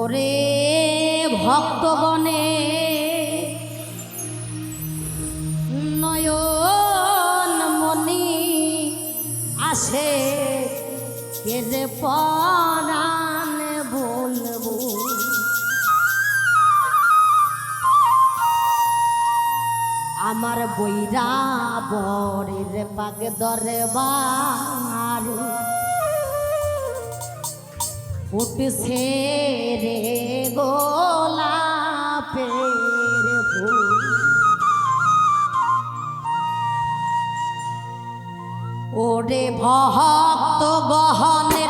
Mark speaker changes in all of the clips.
Speaker 1: ওরে ভক্তগণে নয়ন মনি আসে, কে যে পরাণ বলব? আমার বইরা বরের পাগে দরবার উঠছে ভক্ত গহনের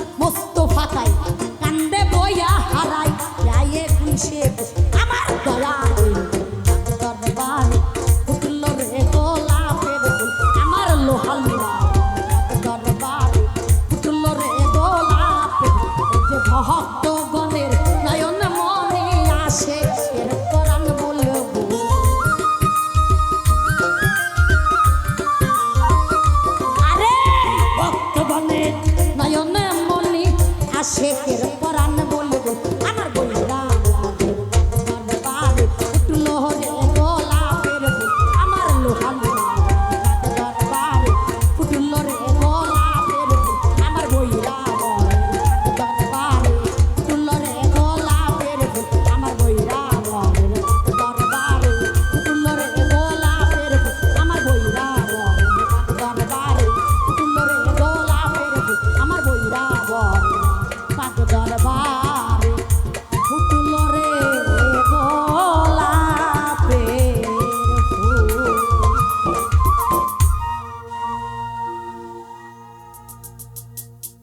Speaker 1: মস্ত ফাঁকায় কান্দে বইয়া হারায় রায়ে খুশে বসে শেখের